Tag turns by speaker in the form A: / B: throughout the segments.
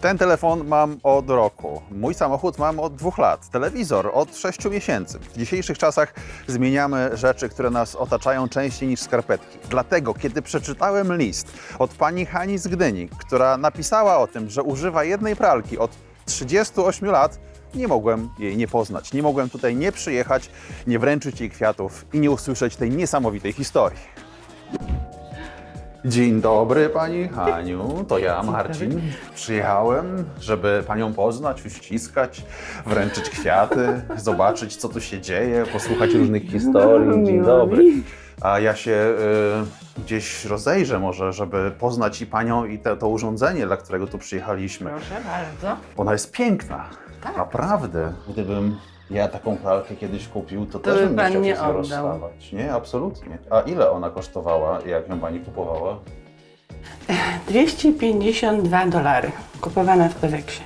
A: Ten telefon mam od roku. Mój samochód mam od dwóch lat. Telewizor od sześciu miesięcy. W dzisiejszych czasach zmieniamy rzeczy, które nas otaczają częściej niż skarpetki. Dlatego, kiedy przeczytałem list od pani Hani z Gdyni, która napisała o tym, że używa jednej pralki od 38 lat, nie mogłem jej nie poznać. Nie mogłem tutaj nie przyjechać, nie wręczyć jej kwiatów i nie usłyszeć tej niesamowitej historii. Dzień dobry Pani Haniu, to ja Marcin. Przyjechałem, żeby Panią poznać, uściskać, wręczyć kwiaty, zobaczyć co tu się dzieje, posłuchać różnych historii. Dzień
B: Miło
A: dobry. A ja się y, gdzieś rozejrzę może, żeby poznać i Panią i te, to urządzenie, dla którego tu przyjechaliśmy.
B: Proszę bardzo.
A: Ona jest piękna.
B: Tak.
A: Naprawdę. Gdybym ja taką pralkę kiedyś kupił, to, też
B: by
A: bym nie
B: pan
A: chciał
B: nie
A: się z nią
B: oddał.
A: rozstawać. Nie, absolutnie. A ile ona kosztowała, jak ją pani kupowała?
B: 252 dolary. Kupowana w Peweksie.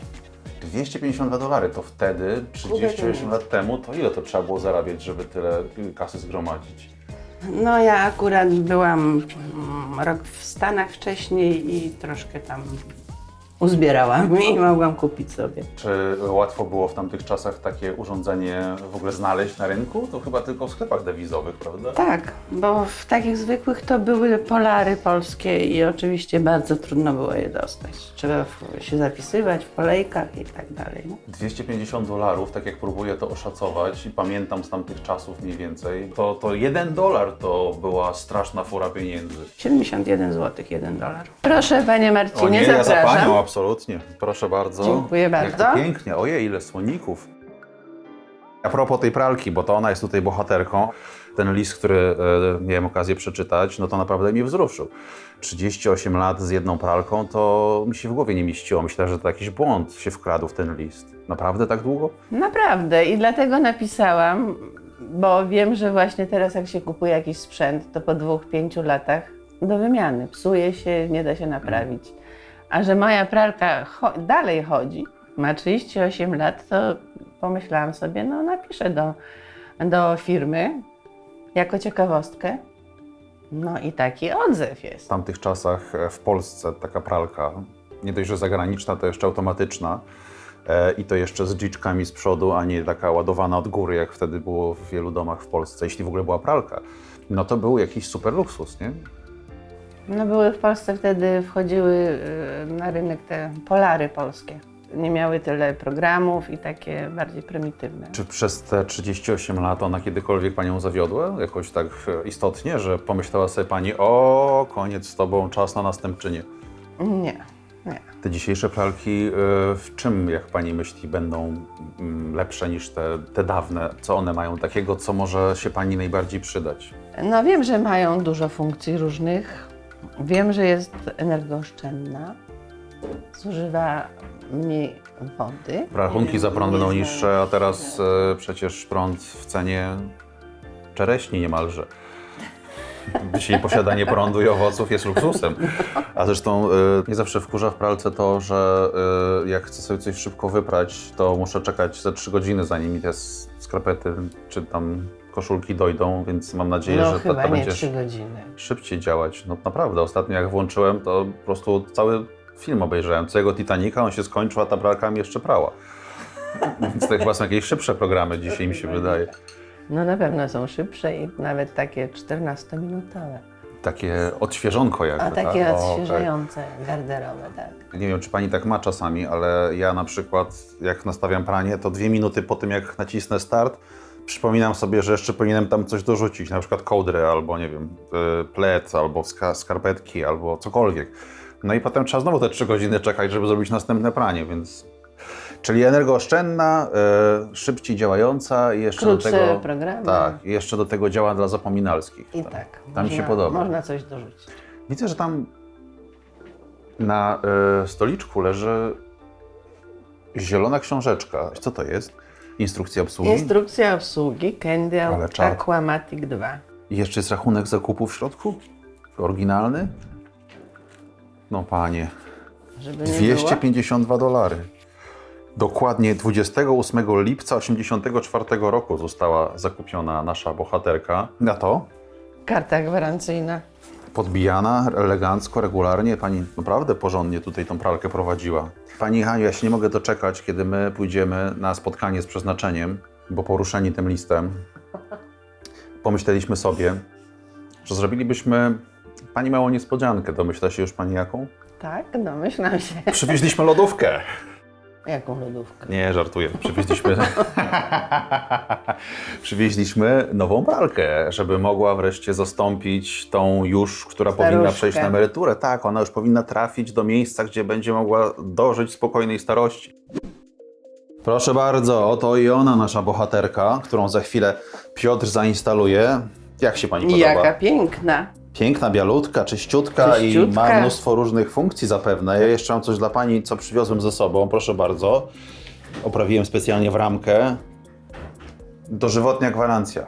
A: 252 dolary, to wtedy, 38 lat temu, to ile to trzeba było zarabiać, żeby tyle y, kasy zgromadzić?
B: No ja akurat byłam mm, rok w Stanach wcześniej i troszkę tam uzbierałam i mogłam kupić sobie.
A: Czy łatwo było w tamtych czasach takie urządzenie w ogóle znaleźć na rynku? To chyba tylko w sklepach dewizowych, prawda?
B: Tak, bo w takich zwykłych to były polary polskie i oczywiście bardzo trudno było je dostać. Trzeba się zapisywać w kolejkach i tak dalej. No.
A: 250 dolarów, tak jak próbuję to oszacować i pamiętam z tamtych czasów mniej więcej, to, to 1 dolar to była straszna fura pieniędzy.
B: 71 zł, 1 dolar. Proszę panie Marcinie,
A: O nie, ja za
B: zapraszam.
A: panią, absolutnie. Proszę bardzo.
B: Dziękuję
A: Jak
B: bardzo.
A: to pięknie. Ojej, ile słoników. A propos tej pralki, bo to ona jest tutaj bohaterką. Ten list, który e, miałem okazję przeczytać, no to naprawdę mnie wzruszył. 38 lat z jedną pralką, to mi się w głowie nie mieściło. Myślę, że to jakiś błąd się wkradł w ten list. Naprawdę tak długo?
B: Naprawdę i dlatego napisałam, bo wiem, że właśnie teraz jak się kupuje jakiś sprzęt, to po dwóch, pięciu latach do wymiany. Psuje się, nie da się naprawić. A że moja pralka cho- dalej chodzi, ma 38 lat, to pomyślałam sobie, no napiszę do, do firmy jako ciekawostkę. No i taki odzew jest.
A: W tamtych czasach e, w Polsce taka pralka, nie dość, że zagraniczna, to jeszcze automatyczna. E, I to jeszcze z dżiczkami z przodu, a nie taka ładowana od góry, jak wtedy było w wielu domach w Polsce, jeśli w ogóle była pralka. No to był jakiś super luksus, nie?
B: No były w Polsce wtedy, wchodziły y, na rynek te polary polskie. Nie miały tyle programów i takie bardziej prymitywne.
A: Czy przez te 38 lat ona kiedykolwiek Panią zawiodła? Jakoś tak e, istotnie, że pomyślała sobie Pani, o, koniec z Tobą, czas na następczynię.
B: Nie, nie.
A: Te dzisiejsze pralki e, w czym, jak Pani myśli, będą mm, lepsze niż te, te dawne? Co one mają takiego, co może się Pani najbardziej przydać?
B: No wiem, że mają dużo funkcji różnych. Wiem, że jest energooszczędna. Zużywa mniej wody.
A: Rachunki za prąd będą niższe, a teraz e, przecież prąd w cenie czereśni niemalże. Dzisiaj posiadanie prądu i owoców jest luksusem. A zresztą e, nie zawsze wkurza w pralce to, że e, jak chcę sobie coś szybko wyprać, to muszę czekać ze 3 godziny, zanim te skarpety czy tam koszulki dojdą, więc mam nadzieję,
B: No
A: że to,
B: chyba
A: to
B: nie
A: będzie
B: godziny.
A: szybciej działać. No naprawdę, ostatnio jak włączyłem, to po prostu cały film obejrzałem, całego Titanica, on się skończył, a ta pralka mi jeszcze prała. Więc to chyba są jakieś szybsze programy dzisiaj, mi się wydaje.
B: No na pewno są szybsze i nawet takie 14-minutowe.
A: Takie odświeżonko jakby.
B: A takie
A: tak? O,
B: odświeżające garderowe, tak.
A: tak. Nie wiem, czy pani tak ma czasami, ale ja na przykład, jak nastawiam pranie, to dwie minuty po tym, jak nacisnę start, przypominam sobie, że jeszcze powinienem tam coś dorzucić, na przykład kołdrę, albo nie wiem, y, plet, albo ska- skarpetki, albo cokolwiek. No i potem trzeba znowu te trzy godziny czekać, żeby zrobić następne pranie, więc... Czyli energooszczędna, y, szybciej działająca i jeszcze
B: Krótsze
A: do tego...
B: programy.
A: Tak, i jeszcze do tego działa dla zapominalskich.
B: I
A: Tam-
B: tak.
A: Tam mi się
B: można-
A: podoba.
B: Można coś dorzucić.
A: Widzę, że tam na y, stoliczku leży zielona książeczka. Co to jest? Instrukcja obsługi?
B: Instrukcja obsługi
A: czad.
B: Aquamatic 2.
A: I jeszcze jest rachunek zakupu w środku? Oryginalny? No panie,
B: Żeby nie było.
A: 252 dolary. Dokładnie 28 lipca 1984 roku została zakupiona nasza bohaterka. Na to
B: Karta gwarancyjna.
A: Podbijana elegancko, regularnie. Pani naprawdę porządnie tutaj tą pralkę prowadziła. Pani Haniu, ja się nie mogę doczekać, kiedy my pójdziemy na spotkanie z przeznaczeniem, bo poruszeni tym listem, pomyśleliśmy sobie, że zrobilibyśmy Pani małą niespodziankę. Domyśla się już Pani jaką?
B: Tak, domyślam się.
A: Przywieźliśmy lodówkę.
B: Jaką lodówkę?
A: Nie, żartuję. Przywieźliśmy... Przywieźliśmy nową pralkę, żeby mogła wreszcie zastąpić tą już, która powinna
B: Staruszkę.
A: przejść na emeryturę. Tak, ona już powinna trafić do miejsca, gdzie będzie mogła dożyć spokojnej starości. Proszę bardzo, oto i ona, nasza bohaterka, którą za chwilę Piotr zainstaluje. Jak się Pani podoba?
B: Jaka piękna.
A: Piękna, bialutka, czyściutka, i
B: Czyściutka.
A: ma mnóstwo różnych funkcji zapewne. Ja jeszcze mam coś dla Pani, co przywiozłem ze sobą, proszę bardzo. Oprawiłem specjalnie w ramkę. Dożywotnia gwarancja.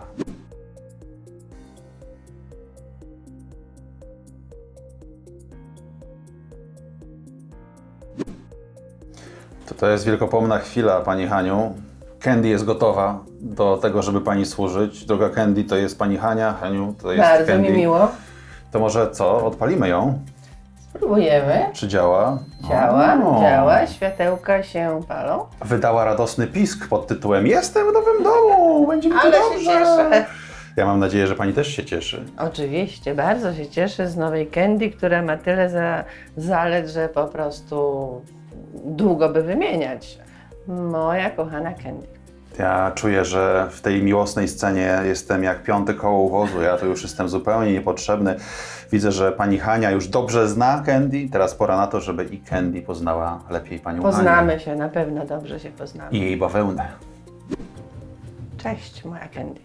A: To, to jest wielkopomna chwila, Pani Haniu. Candy jest gotowa do tego, żeby Pani służyć. Droga Candy to jest Pani Hania, Haniu to jest
B: Bardzo
A: Candy.
B: mi miło.
A: To może co? Odpalimy ją?
B: Spróbujemy.
A: Czy działa?
B: Działa,
A: O.
B: działa, światełka się palą.
A: Wydała radosny pisk pod tytułem Jestem w nowym domu! Będzie mi tu
B: Ale się
A: dobrze!
B: cieszę.
A: Ja mam nadzieję, że pani też się cieszy.
B: Oczywiście, bardzo się cieszę z nowej Candy, która ma tyle za, zalet, że po prostu długo by wymieniać. Moja kochana Candy.
A: Ja czuję, że w tej miłosnej scenie jestem jak piąty koło wozu. Ja tu już jestem zupełnie niepotrzebny. Widzę, że pani Hania już dobrze zna Candy. Teraz pora na to, żeby i Candy poznała lepiej panią Hanię.
B: Poznamy się, na pewno dobrze się poznamy.
A: I jej bawełnę.
B: Cześć, moja Candy.